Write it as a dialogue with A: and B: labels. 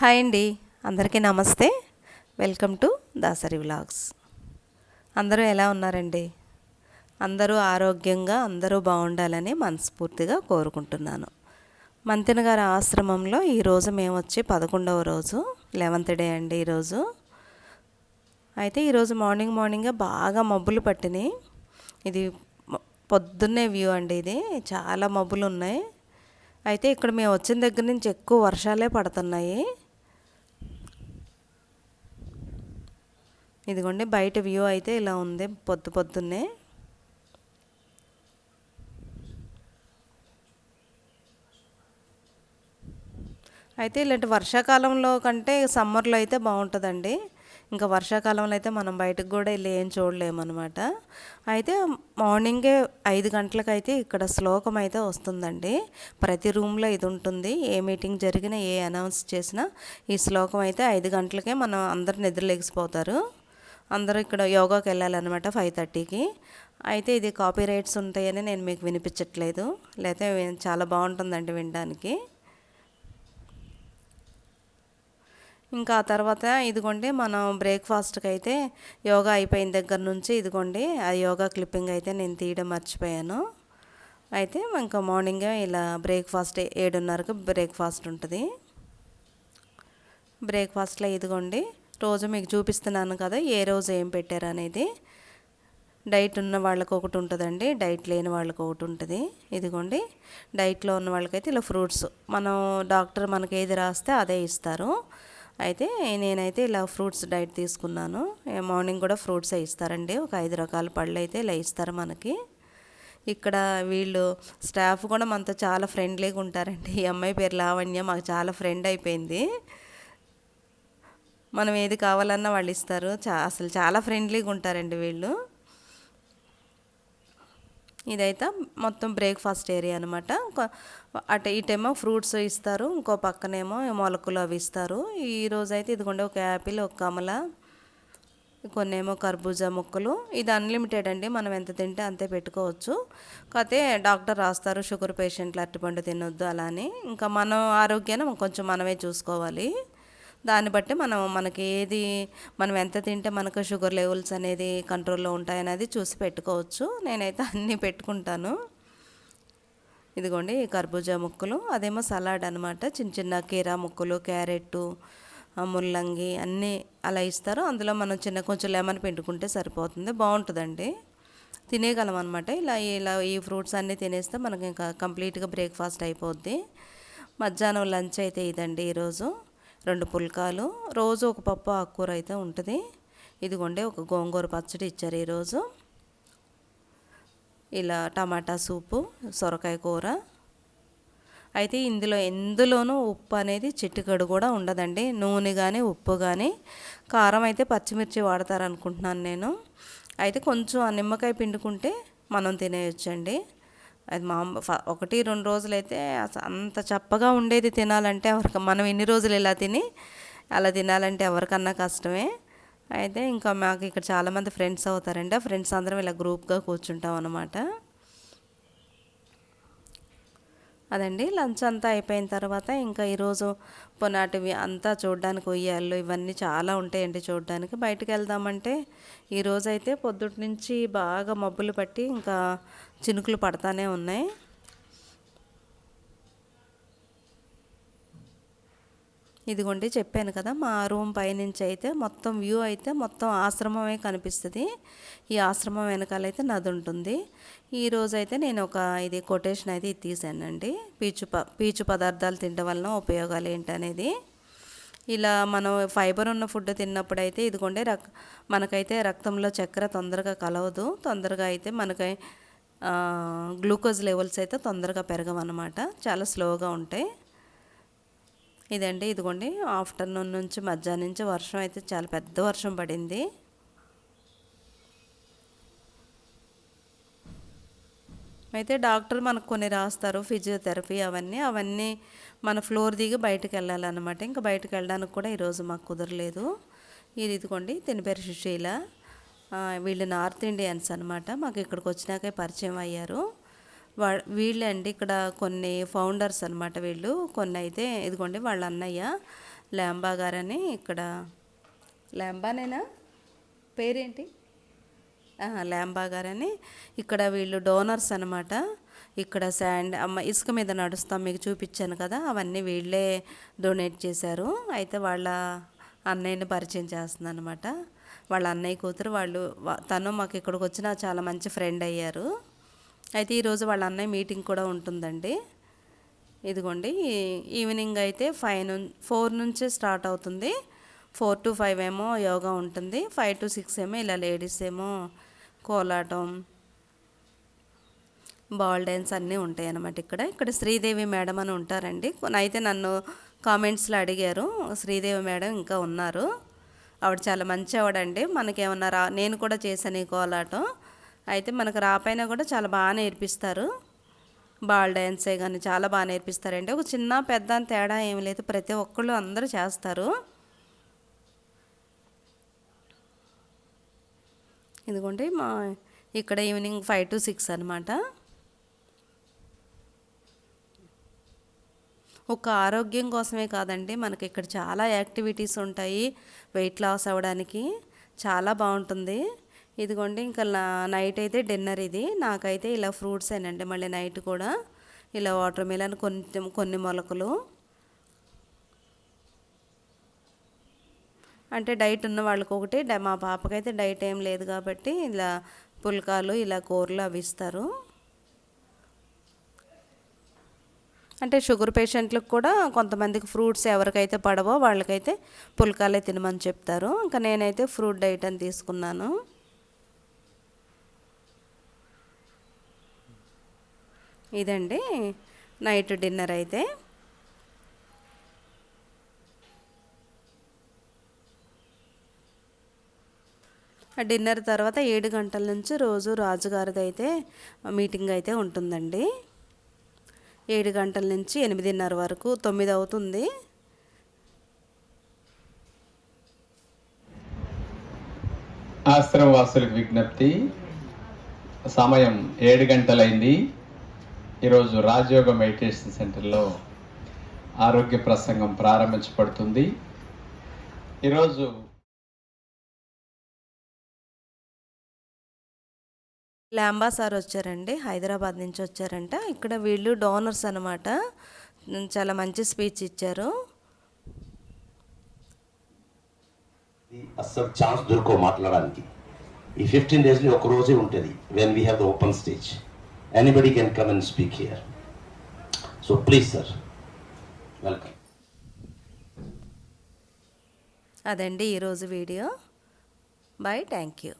A: Hi అండి. అందరికీ నమస్తే. Welcome to Dasari vlogs. అందరూ ఎలా ఉన్నారండి? అందరూ ఆరోగ్యంగా అందరూ బాగుండాలని మనస్ఫూర్తిగా కోరుకుంటున్నాను. మంతెన గారి ఆశ్రమంలో ఈరోజు మేము వచ్చి పదకొండవ రోజు లెవెంత్ డే అండి ఈరోజు అయితే ఈరోజు మార్నింగ్ మార్నింగే బాగా మబ్బులు పట్టినాయి. ఇది పొద్దున్నే వ్యూ అండి ఇది. చాలా మబ్బులు ఉన్నాయి. అయితే ఇక్కడ మేము వచ్చిన దగ్గర నుంచి ఎక్కువ వర్షాలే పడుతున్నాయి. ఇదిగోండి బయట వ్యూ అయితే ఇలా ఉంది పొద్దు పొద్దున్నే. అయితే ఇలాంటి వర్షాకాలంలో కంటే సమ్మర్లో అయితే బాగుంటుందండి. ఇంకా వర్షాకాలంలో అయితే మనం బయటకు కూడా వెళ్ళి ఏం చూడలేమన్నమాట. అయితే మార్నింగే ఐదు గంటలకైతే ఇక్కడ శ్లోకం అయితే వస్తుందండి. ప్రతి రూమ్లో ఇది ఉంటుంది. ఏ మీటింగ్ జరిగినా ఏ అనౌన్స్ చేసినా ఈ శ్లోకం అయితే ఐదు గంటలకే మనం అందరు నిద్రలేగిసిపోతారు. అందరూ ఇక్కడ యోగాకి వెళ్ళాలన్నమాట ఫైవ్ థర్టీకి. అయితే ఇది కాపీ రైట్స్ ఉంటాయని నేను మీకు వినిపించట్లేదు. లేకపోతే చాలా బాగుంటుందండి వినడానికి. ఇంకా ఆ తర్వాత ఇదిగోండి మనం బ్రేక్ఫాస్ట్కి అయితే యోగా అయిపోయిన దగ్గర నుంచి ఇదిగోండి ఆ యోగా క్లిప్పింగ్ అయితే నేను తీయడం మర్చిపోయాను. అయితే ఇంకా మార్నింగ్ ఇలా బ్రేక్ఫాస్ట్ ఏడున్నరకు బ్రేక్ఫాస్ట్ ఉంటుంది. బ్రేక్ఫాస్ట్లో ఇదిగోండి రోజు మీకు చూపిస్తున్నాను కదా ఏ రోజు ఏం పెట్టారు అనేది. డైట్ ఉన్న వాళ్ళకి ఒకటి ఉంటుందండి డైట్ లేని వాళ్ళకి ఒకటి ఉంటుంది. ఇదిగోండి డైట్లో ఉన్న వాళ్ళకైతే ఇలా ఫ్రూట్స్. మనం డాక్టర్ మనకి ఏది రాస్తే అదే ఇస్తారు. అయితే నేనైతే ఇలా ఫ్రూట్స్ డైట్ తీసుకున్నాను. మార్నింగ్ కూడా ఫ్రూట్స్ ఇస్తారండి ఒక ఐదు రకాల పళ్ళు అయితే ఇలా ఇస్తారు మనకి. ఇక్కడ వీళ్ళు స్టాఫ్ కూడా మనతో చాలా ఫ్రెండ్లీగా ఉంటారండి. ఈ అమ్మాయి పేరు లావణ్య మాకు చాలా ఫ్రెండ్ అయిపోయింది. మనం ఏది కావాలన్నా వాళ్ళు ఇస్తారు. చా అసలు చాలా ఫ్రెండ్లీగా ఉంటారండి వీళ్ళు. ఇదైతే మొత్తం బ్రేక్ఫాస్ట్ ఏరియా అనమాట అటు ఇటేమో ఫ్రూట్స్ ఇస్తారు ఇంకో పక్కనేమో మొలకలు అవి ఇస్తారు. ఈరోజు అయితే ఇదిగోండి ఒక యాపిల్ ఒక కమల కొన్నేమో కర్బూజా ముక్కలు. ఇది అన్లిమిటెడ్ అండి మనం ఎంత తింటే అంతే పెట్టుకోవచ్చు. కాకపోతే డాక్టర్ రాస్తారు షుగర్ పేషెంట్లు అరటిపండు తినొద్దు అలా అని. ఇంకా మనం ఆరోగ్యాన్ని కొంచెం మనమే చూసుకోవాలి. దాన్ని బట్టి మనం మనకి ఏది మనం ఎంత తింటే మనకు షుగర్ లెవెల్స్ అనేది కంట్రోల్లో ఉంటాయనేది చూసి పెట్టుకోవచ్చు. నేనైతే అన్నీ పెట్టుకుంటాను. ఇదిగోండి ఈ కర్బూజా ముక్కలు అదేమో సలాడ్ అనమాట చిన్న చిన్న కీరా ముక్కలు క్యారెట్ ముల్లంగి అన్నీ అలా ఇస్తారు. అందులో మనం చిన్న కొంచెం లెమన్ పిండుకుంటే సరిపోతుంది. బాగుంటుందండి. తినేయగలం అనమాట ఇలా ఇలా ఈ ఫ్రూట్స్ అన్నీ తినేస్తే మనకి ఇంకా కంప్లీట్గా బ్రేక్ఫాస్ట్ అయిపోద్ది. మధ్యాహ్నం లంచ్ అయితే ఇదండి ఈరోజు. రెండు పుల్కాలు. రోజు ఒక పప్పు ఆకుకూర అయితే ఉంటుంది. ఇదిగోండి ఒక గోంగూర పచ్చడి ఇచ్చారు ఈరోజు. ఇలా టమాటా సూపు సొరకాయ కూర. అయితే ఇందులో ఎందులోనూ ఉప్పు అనేది చిట్టుకడు కూడా ఉండదండి. నూనె కానీ ఉప్పు కానీ కారం అయితే పచ్చిమిర్చి వాడతారనుకుంటున్నాను నేను. అయితే కొంచెం ఆ నిమ్మకాయ పిండుకుంటే మనం తినేయొచ్చండి. అది మా ఒకటి రెండు రోజులైతే అంత చప్పగా ఉండేది తినాలంటే ఎవరికి మనం ఎన్ని రోజులు ఇలా తిని అలా తినాలంటే ఎవరికన్నా కష్టమే. అయితే ఇంకా మాకు ఇక్కడ చాలామంది ఫ్రెండ్స్ అవుతారండి. ఆ ఫ్రెండ్స్ అందరం ఇలా గ్రూప్గా కూర్చుంటాం అనమాట అదండి. లంచ్ అంతా అయిపోయిన తర్వాత ఇంకా ఈరోజు పొనాటివి అంతా చూడడానికి ఉయ్యాళ్ళు ఇవన్నీ చాలా ఉంటాయండి చూడడానికి. బయటకు వెళ్దామంటే ఈరోజు అయితే పొద్దుటి నుంచి బాగా మబ్బులు పట్టి ఇంకా చినుకులు పడతానే ఉన్నాయి. ఇదిగోండి చెప్పాను కదా మా రూమ్ పైనుంచి అయితే మొత్తం వ్యూ అయితే మొత్తం ఆశ్రమమే కనిపిస్తుంది. ఈ ఆశ్రమం వెనకాలైతే నది ఉంటుంది. ఈరోజు అయితే నేను ఒక ఇది కొటేషన్ అయితే ఇది తీసానండి. పీచు ప పీచు పదార్థాలు తినడం వలన ఉపయోగాలు ఏంటనేది. ఇలా మనం ఫైబర్ ఉన్న ఫుడ్ తిన్నప్పుడు అయితే ఇదిగోండి రక్ మనకైతే రక్తంలో చక్కెర తొందరగా కలవదు. తొందరగా అయితే మనకై గ్లూకోజ్ లెవెల్స్ అయితే తొందరగా పెరగవన్నమాట. చాలా స్లోగా ఉంటాయి. ఇదండి ఇదిగోండి. ఆఫ్టర్నూన్ నుంచి మధ్యాహ్నం నుంచి వర్షం అయితే చాలా పెద్ద వర్షం పడింది. అయితే డాక్టర్ మనకు కొన్ని రాస్తారు ఫిజియోథెరపీ అవన్నీ. అవన్నీ మన ఫ్లోర్ దిగి బయటకు వెళ్ళాలన్నమాట. ఇంకా బయటకు వెళ్ళడానికి కూడా ఈరోజు మాకు కుదరలేదు. ఇది ఇదిగోండి తిని పేరు సుశీల. వీళ్ళు నార్త్ ఇండియన్స్ అనమాట మాకు ఇక్కడికి వచ్చినాకే పరిచయం అయ్యారు. వా వీళ్ళండి ఇక్కడ కొన్ని ఫౌండర్స్ అనమాట వీళ్ళు. కొన్ని అయితే ఇదిగోండి వాళ్ళ అన్నయ్య ల్యాంబా గారని ఇక్కడ ల్యాంబానేనా? పేరేంటి? ఆహా, ల్యాంబా గారని. ఇక్కడ వీళ్ళు డోనర్స్ అనమాట ఇక్కడ శాండ్ అమ్మ ఇసుక మీద నడుస్తాం మీకు చూపించాను కదా. అవన్నీ వీళ్ళే డొనేట్ చేశారు. అయితే వాళ్ళ అన్నయ్యని పరిచయం చేస్తుంది అనమాట వాళ్ళ అన్నయ్య కూతురు వాళ్ళు తను మాకు ఇక్కడికి వచ్చిన చాలా మంచి ఫ్రెండ్ అయ్యారు. అయితే ఈరోజు వాళ్ళ అన్నయ్య మీటింగ్ కూడా ఉంటుందండి. ఇదిగోండి ఈవినింగ్ అయితే ఫైవ్ను ఫోర్ నుంచి స్టార్ట్ అవుతుంది. ఫోర్ టు ఫైవ్ ఏమో యోగా ఉంటుంది. ఫైవ్ టు సిక్స్ ఏమో ఇలా లేడీస్ ఏమో కోలాటం బాల్ డ్యాన్స్ అన్నీ ఉంటాయి అన్నమాట ఇక్కడ. ఇక్కడ శ్రీదేవి మేడం అని ఉంటారండి. అయితే నన్ను కామెంట్స్లో అడిగారు. శ్రీదేవి మేడం ఇంకా ఉన్నారు. ఆవిడ చాలా మంచి ఆవిడండి మనకేమన్నా రా నేను కూడా చేశాను ఈ కోలాటం. అయితే మనకు రాపైన కూడా చాలా బాగా నేర్పిస్తారు. బాల్ డ్యాన్సే కానీ చాలా బాగా నేర్పిస్తారండి. ఒక చిన్న పెద్ద అని తేడా ఏమి లేదు. ప్రతి ఒక్కళ్ళు అందరూ చేస్తారు. ఇదిగోండి మా ఇక్కడ ఈవినింగ్ ఫైవ్ టు సిక్స్ అనమాట ఒక ఆరోగ్యం కోసమే కాదండి మనకి ఇక్కడ చాలా యాక్టివిటీస్ ఉంటాయి. వెయిట్ లాస్ అవ్వడానికి చాలా బాగుంటుంది. ఇదిగోండి ఇంకా నా- నైట్ అయితే డిన్నర్ ఇది. నాకైతే ఇలా ఫ్రూట్స్ అండి మళ్ళీ నైట్ కూడా ఇలా వాటర్ మిలన్ కొన్ని కొన్ని మొలకలు. అంటే డైట్ ఉన్న వాళ్ళకి ఒకటి మా పాపకైతే డైట్ ఏం లేదు కాబట్టి ఇలా పుల్కాలు ఇలా కూరలు అవి ఇస్తారు. అంటే షుగర్ పేషెంట్లకు కూడా కొంతమందికి ఫ్రూట్స్ ఎవరికైతే పడవో వాళ్ళకైతే పుల్కాలే తినమని చెప్తారు. ఇంకా నేనైతే ఫ్రూట్ డైట్ అని తీసుకున్నాను. ఇదండి నైట్ డిన్నర్ అయితే. ఆ డిన్నర్ తర్వాత ఏడు గంటల నుంచి రోజు రాజుగారిది అయితే మీటింగ్ అయితే ఉంటుందండి. ఏడు గంటల నుంచి ఎనిమిదిన్నర వరకు తొమ్మిది అవుతుంది.
B: ఆశ్రమవాసులకు విజ్ఞప్తి. సమయం ఏడు గంటలైంది. ఈరోజు రాజయోగ మెడిటేషన్ సెంటర్లో ఆరోగ్య ప్రసంగం ప్రారంభించబడుతుంది. ఈరోజు
A: లాంబా సార్ వచ్చారండి హైదరాబాద్ నుంచి వచ్చారంట. ఇక్కడ వీళ్ళు డోనర్స్ అనమాట చాలా మంచి స్పీచ్ ఇచ్చారు.
C: అస్సలు ఛాన్స్ దొరకో మాట్లాడడానికి. ఈ ఫిఫ్టీన్ డేస్లో ఒక రోజే ఉంటుంది when we have the open stage anybody can come and speak here so please sir welcome
A: అదండి ఈరోజు వీడియో. Bye thank you